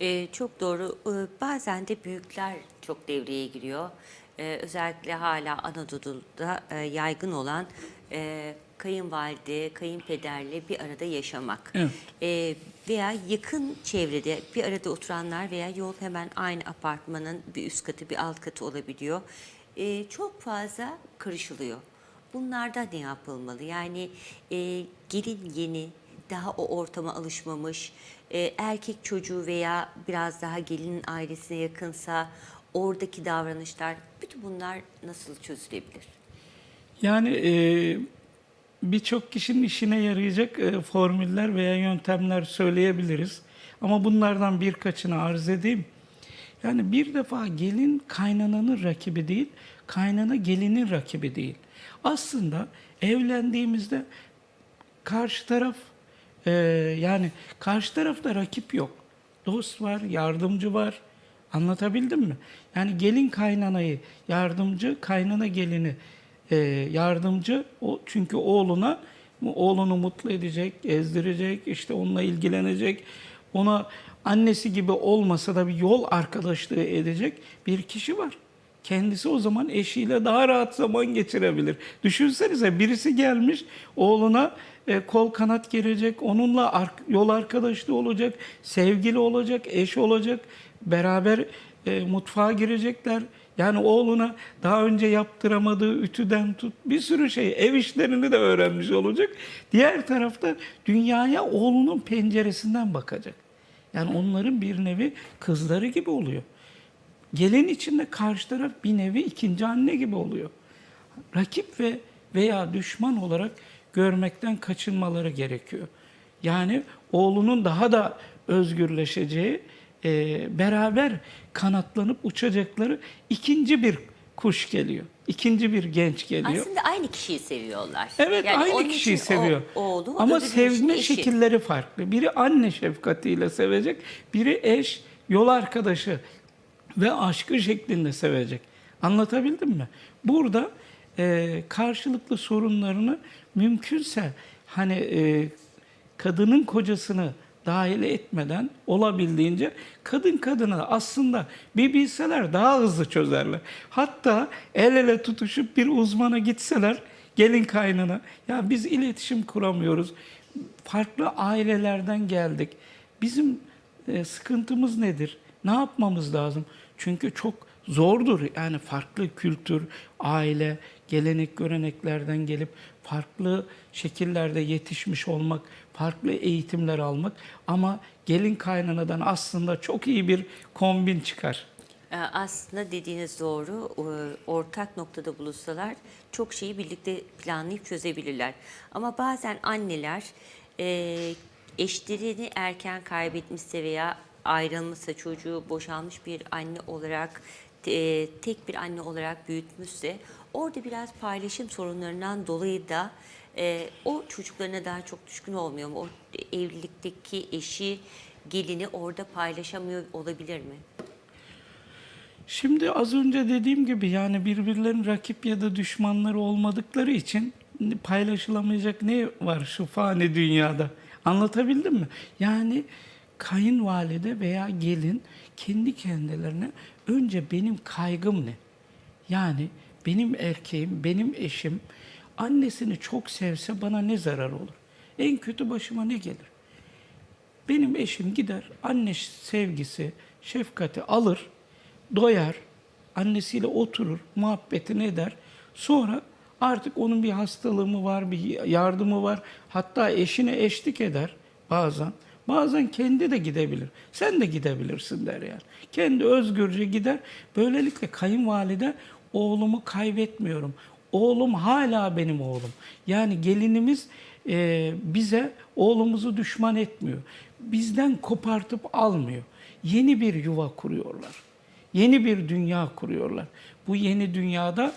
Ee, çok doğru. Ee, bazen de büyükler çok devreye giriyor. Ee, özellikle hala Anadolu'da e, yaygın olan e, kayınvalide, kayınpederle bir arada yaşamak. Evet. Ee, veya yakın çevrede bir arada oturanlar veya yol hemen aynı apartmanın bir üst katı bir alt katı olabiliyor. Ee, çok fazla karışılıyor. Bunlarda ne yapılmalı? Yani e, gelin yeni, daha o ortama alışmamış, e, erkek çocuğu veya biraz daha gelinin ailesine yakınsa oradaki davranışlar, bütün bunlar nasıl çözülebilir? Yani e, birçok kişinin işine yarayacak e, formüller veya yöntemler söyleyebiliriz. Ama bunlardan birkaçını arz edeyim. Yani bir defa gelin kaynananın rakibi değil, kaynana gelinin rakibi değil. Aslında evlendiğimizde karşı taraf e, yani karşı tarafta rakip yok. Dost var, yardımcı var. Anlatabildim mi? Yani gelin kaynanayı yardımcı, kaynana gelini e, yardımcı. O çünkü oğluna oğlunu mutlu edecek, gezdirecek, işte onunla ilgilenecek. Ona annesi gibi olmasa da bir yol arkadaşlığı edecek bir kişi var. Kendisi o zaman eşiyle daha rahat zaman geçirebilir. Düşünsenize birisi gelmiş oğluna e, kol kanat gelecek, onunla yol arkadaşlığı olacak, sevgili olacak, eş olacak, beraber e, mutfağa girecekler. Yani oğluna daha önce yaptıramadığı ütüden tut bir sürü şey, ev işlerini de öğrenmiş olacak. Diğer tarafta dünyaya oğlunun penceresinden bakacak. Yani onların bir nevi kızları gibi oluyor. Gelin içinde karşı taraf bir nevi ikinci anne gibi oluyor. Rakip ve veya düşman olarak görmekten kaçınmaları gerekiyor. Yani oğlunun daha da özgürleşeceği, e, beraber kanatlanıp uçacakları ikinci bir kuş geliyor. İkinci bir genç geliyor. Aslında aynı kişiyi seviyorlar. Evet Yani aynı kişiyi için o- seviyor. oğlu, Ama sevme eşi. şekilleri farklı. Biri anne şefkatiyle sevecek, biri eş, yol arkadaşı ve aşkı şeklinde sevecek. Anlatabildim mi? Burada e, karşılıklı sorunlarını mümkünse hani e, kadının kocasını dahil etmeden olabildiğince kadın kadına aslında bir bilseler daha hızlı çözerler. Hatta el ele tutuşup bir uzmana gitseler gelin kaynana ya biz iletişim kuramıyoruz. Farklı ailelerden geldik. Bizim e, sıkıntımız nedir? Ne yapmamız lazım? Çünkü çok zordur. Yani farklı kültür, aile, gelenek, göreneklerden gelip farklı şekillerde yetişmiş olmak, farklı eğitimler almak ama gelin kaynanadan aslında çok iyi bir kombin çıkar. Ee, Aslında dediğiniz doğru. Ee, Ortak noktada buluşsalar çok şeyi birlikte planlayıp çözebilirler. Ama bazen anneler e, eşlerini erken kaybetmişse veya ayrılmışsa çocuğu boşalmış bir anne olarak e, tek bir anne olarak büyütmüşse orada biraz paylaşım sorunlarından dolayı da e, o çocuklarına daha çok düşkün olmuyor mu? O evlilikteki eşi, gelini orada paylaşamıyor olabilir mi? Şimdi az önce dediğim gibi yani birbirlerinin rakip ya da düşmanları olmadıkları için paylaşılamayacak ne var şu fani dünyada? Anlatabildim mi? Yani kayınvalide veya gelin kendi kendilerine önce benim kaygım ne? Yani benim erkeğim, benim eşim annesini çok sevse bana ne zarar olur? En kötü başıma ne gelir? Benim eşim gider anne sevgisi, şefkati alır, doyar, annesiyle oturur, muhabbetini eder. Sonra artık onun bir hastalığı mı var, bir yardımı var. Hatta eşine eşlik eder bazen. Bazen kendi de gidebilir. Sen de gidebilirsin der yani. Kendi özgürce gider. Böylelikle kayınvalide oğlumu kaybetmiyorum. Oğlum hala benim oğlum. Yani gelinimiz e, bize oğlumuzu düşman etmiyor. Bizden kopartıp almıyor. Yeni bir yuva kuruyorlar. Yeni bir dünya kuruyorlar. Bu yeni dünyada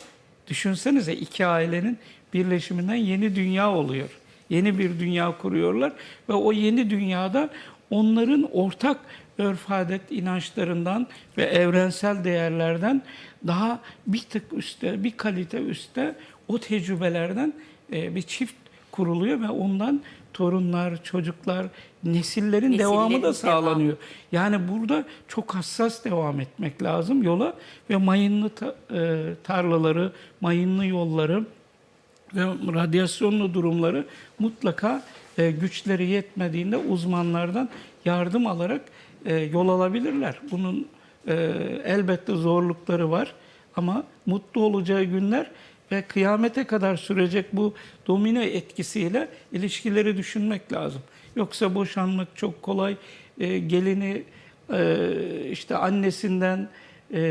düşünsenize iki ailenin birleşiminden yeni dünya oluyor. Yeni bir dünya kuruyorlar ve o yeni dünyada onların ortak örf adet inançlarından ve evrensel değerlerden daha bir tık üstte, bir kalite üstte o tecrübelerden e, bir çift kuruluyor ve ondan torunlar, çocuklar, nesillerin Nesillerin devamı da sağlanıyor. Yani burada çok hassas devam etmek lazım yola ve mayınlı e, tarlaları, mayınlı yolları ve radyasyonlu durumları mutlaka e, güçleri yetmediğinde uzmanlardan yardım alarak e, yol alabilirler. Bunun e, elbette zorlukları var ama mutlu olacağı günler ve kıyamete kadar sürecek bu domino etkisiyle ilişkileri düşünmek lazım. Yoksa boşanmak çok kolay. E, gelini e, işte annesinden e,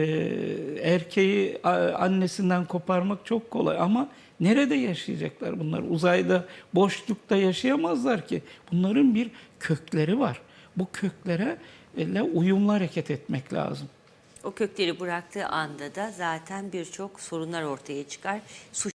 erkeği annesinden koparmak çok kolay ama nerede yaşayacaklar bunlar? Uzayda, boşlukta yaşayamazlar ki. Bunların bir kökleri var. Bu köklere ile uyumlu hareket etmek lazım. O kökleri bıraktığı anda da zaten birçok sorunlar ortaya çıkar. Suç